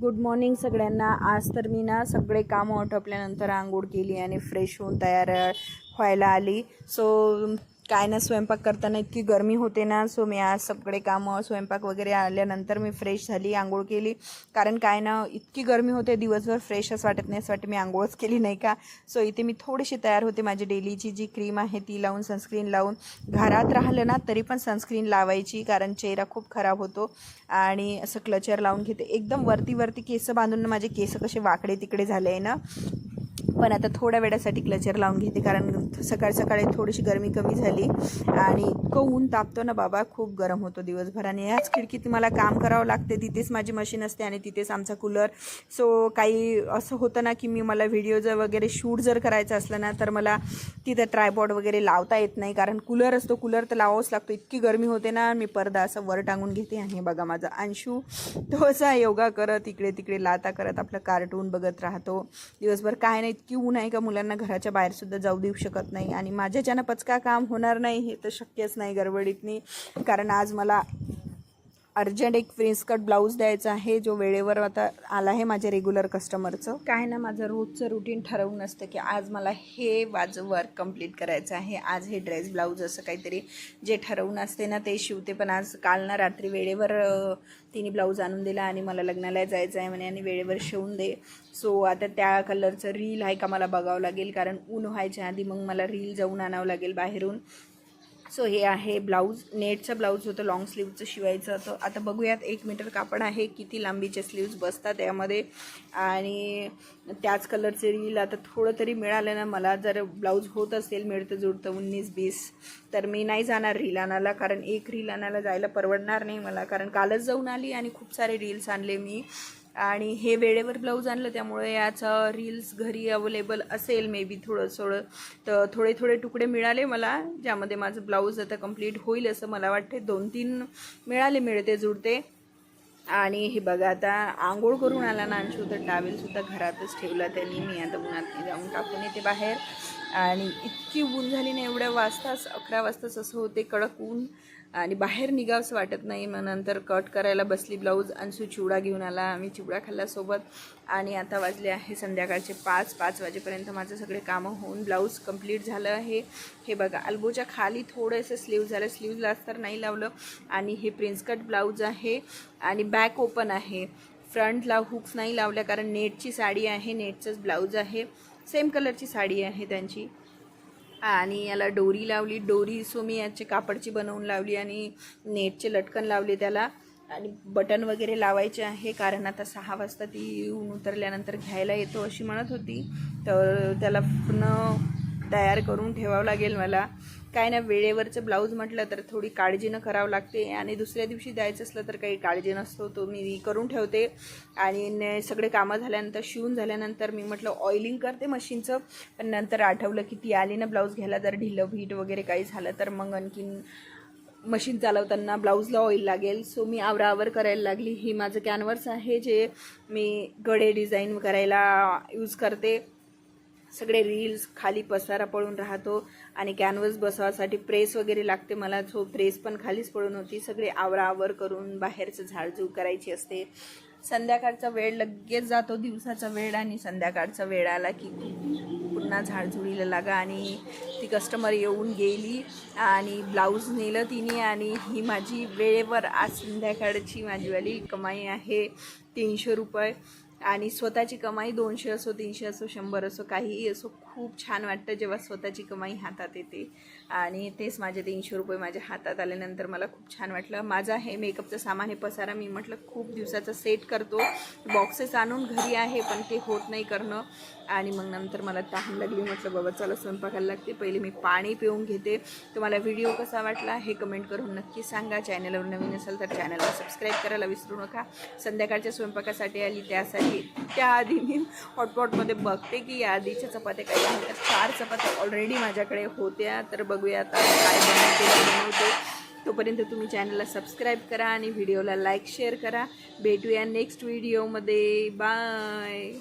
Good morning सगळ्यांना. आज तर मी ना सगळे कामं आटोपल्यानंतर आंघोळ केली आणि फ्रेश होऊन तयार व्हायला आली. सो काय ना स्वयंपाक करताना इतकी गरमी होते ना सो मी आज सगळे कामं स्वयंपाक वगैरे आल्यानंतर मी फ्रेश झाली आंघोळ केली. कारण काय ना इतकी गरमी होते दिवसभर फ्रेशच वाटत नाही असं वाटतं मी आंघोळच केली नाही का? सो इथे मी थोडीशी तयार होते माझी डेलीची जी क्रीम आहे ती लावून सनस्क्रीन लावून. घरात राहिलं ना तरी पण सनस्क्रीन लावायची कारण चेहरा खूप खराब होतो. आणि असं क्लचर लावून घेते. एकदम वरती वरती केस बांधून माझे केस कसे वाकडे तिकडे झाले आहे ना. पण आता थोड्या वेळासाठी क्लचर लावून घेते कारण सकाळ सकाळी थोडीशी गरमी कमी झाली आणि इतकं ऊन तापतो ना बाबा खूप गरम होतो दिवसभर. आणि याच खिडकीत मला काम करावं लागते तिथेच माझी मशीन असते आणि तिथेच आमचा कूलर. सो काही असं होतं ना की मी मला व्हिडिओ जर वगैरे शूट जर करायचं असलं ना तर मला तिथं ट्रायबॉड वगैरे लावता येत नाही कारण कूलर असतो कूलर तर लावावंच लागतो. इतकी गरमी होते ना मी पडदा असं वर टांगून घेते आणि बघा माझा अंशू तो असा योगा करत इकडे तिकडे लाता करत आपलं कार्टून बघत राहतो. दिवसभर काय नाही इतकी ऊन आहे का? मुलांना घराच्या बाहेरसुद्धा जाऊ देऊ शकत नाही आणि माझ्याच्यानं पचका काम होणार नाही हे तर शक्यच नाही गडबडीतनी. कारण आज मला अर्जंट एक प्रिन्स कट ब्लाऊज द्यायचा आहे जो वेळेवर आता आला आहे माझ्या रेग्युलर कस्टमरचं काय ना माझं रोजचं रुटीन ठरवून असतं की आज मला हे माझं वर्क कंप्लीट करायचं आहे. आज हे ड्रेस ब्लाऊज असं काहीतरी जे ठरवून असते ना ते शिवते. पण आज काल ना रात्री वेळेवर तिने ब्लाऊज आणून दिला आणि मला लग्नाला जायचं आहे म्हणे आणि वेळेवर शिवून दे. सो आता त्या कलरचं रील आहे का मला बघावं लागेल? कारण ऊन व्हायच्या आधी मग मला रील जाऊन आणावं लागेल बाहेरून. सो हे आहे ब्लाऊज नेटचं ब्लाऊज होतं लाँग स्लीवचं शिवायचं होतं. आता बघूयात एक मीटर कापड आहे किती लांबीचे स्लीव्ज बसतात यामध्ये. आणि त्याच कलरचे रील आता थोडं तरी मिळालं ना मला जर ब्लाऊज होत असेल मिळतं जुळतं उन्नीस बीस तर मी नाही जाणार रील आणायला कारण एक रील आणायला जायला परवडणार नाही मला. कारण कालच जाऊन आली आणि खूप सारे रील्स आणले मी. आणि हे वेळेवर ब्लाऊज आणलं त्यामुळे याचं रील्स घरी अवेलेबल असेल मे बी थोडं थोडं तर थोडे थोडे तुकडे मिळाले मला ज्यामध्ये माझं ब्लाऊज आता कंप्लीट होईल असं मला वाटते दोन तीन मिळाले मिळते जुळते. आणि हे बघा आता आंघोळ करून आला ना अंशू तर टावेलसुद्धा घरातच ठेवला त्यांनी. मी आता उन्हात जाऊन टाकून येते बाहेर. आणि इतकी ऊन झाली ना एवढ्या वाजताच अकरा वाजताच असं होते कडक ऊन. आणि बाहेर निघावंसं वाटत नाही. मग नंतर कट करायला बसली ब्लाऊज अंशू चिवडा घेऊन आला. आम्ही चिवडा खाल्ला सोबत. आणि आता वाजले आहे संध्याकाळचे पाच पाच वाजेपर्यंत माझं सगळे कामं होऊन ब्लाऊज कंप्लीट झालं आहे. हे बघा अल्बोच्या खाली थोडंसं स्लीव झालं. स्लीवला तर नाही लावलं. आणि हे प्रिन्स कट ब्लाऊज आहे. आणि बॅक ओपन आहे. फ्रंटला हुक्स नाही लावल्या कारण नेटची साडी आहे. नेटचंच ब्लाऊज आहे. सेम कलरची साडी आहे त्यांची. आणि याला डोरी लावली. डोरी सो मी याचे कापडची बनवून लावली आणि नेटचे लटकन लावले त्याला. आणि बटन वगैरे लावायचे आहे कारण आता सहा वाजता ती उतरल्यानंतर घ्यायला येतो अशी म्हणत होती. तर त्याला पूर्ण तयार करून ठेवावं लागेल मला. काय ना वेळेवरचं ब्लाऊज म्हटलं तर थोडी काळजीनं करावं लागते आणि दुसऱ्या दिवशी द्यायचं असलं तर काही काळजी नसतो तो मी करून ठेवते. आणि सगळे कामं झाल्यानंतर शिवून झाल्यानंतर मी म्हटलं ऑइलिंग करते मशीनचं. पण नंतर आठवलं की ती आली ना ब्लाऊज घ्यायला जर ढिलं भीट वगैरे काही झालं तर मग आणखीन मशीन चालवताना ब्लाऊजला ऑइल लागेल. सो मी आवरावर करायला लागली. ही माझं कॅनव्हर्स आहे जे मी गडे डिझाईन करायला यूज करते. सगळे रील्स खाली पसारा पळून राहतो आणि कॅनव्हस बसवासाठी प्रेस वगैरे लागते. मला झो प्रेस पण खालीच पडून होती. सगळे आवरावर करून बाहेरचं झाडझूड करायची असते. संध्याकाळचा वेळ लगेच जातो दिवसाचा वेळ आणि संध्याकाळचा वेळ आला की पुन्हा झाडझुडीला लागा आणि ती कस्टमर येऊन गेली आणि ब्लाऊज नेलं तिने आणि ही माझी वेळेवर आज संध्याकाळची माझीवाली कमाई आहे तीनशे रुपये. आणि स्वतःची कमाई दोनशे असो तीनशे असो शंभर असो काहीही असो खूप छान वाटतं जेव्हा स्वतःची कमाई हातात येते. आणि तेच माझे तीनशे रुपये माझ्या हातात आल्यानंतर मला खूप छान वाटलं. माझा हे मेकअपचं सामान हे पसारा मी म्हटलं खूप दिवसाचा सेट करतो. बॉक्सेस आणून घरी आहे पण ते होत नाही करणं. आणि मग नंतर मला तहान लागली. म्हटलं बाबा चला स्वयंपाकाला लागते. पहिले मी पाणी पिऊन घेते. तुम्हाला व्हिडिओ कसा वाटला हे कमेंट करून नक्की सांगा. चॅनलवर नवीन असेल तर चॅनलला सबस्क्राईब करायला विसरू नका. संध्याकाळच्या स्वयंपाकासाठी आली त्यासाठी त्याआधी मी हॉटपॉटमध्ये बघते की या आधीच्या चपात्या काही आहेत. चार चपात्या ऑलरेडी माझ्याकडे होत्या. तर बघूया आता काय बनवते बनवते. तोपर्यंत तुम्ही चॅनलला सबस्क्राईब करा आणि व्हिडिओला लाईक शेअर करा. भेटूया नेक्स्ट व्हिडिओमध्ये बाय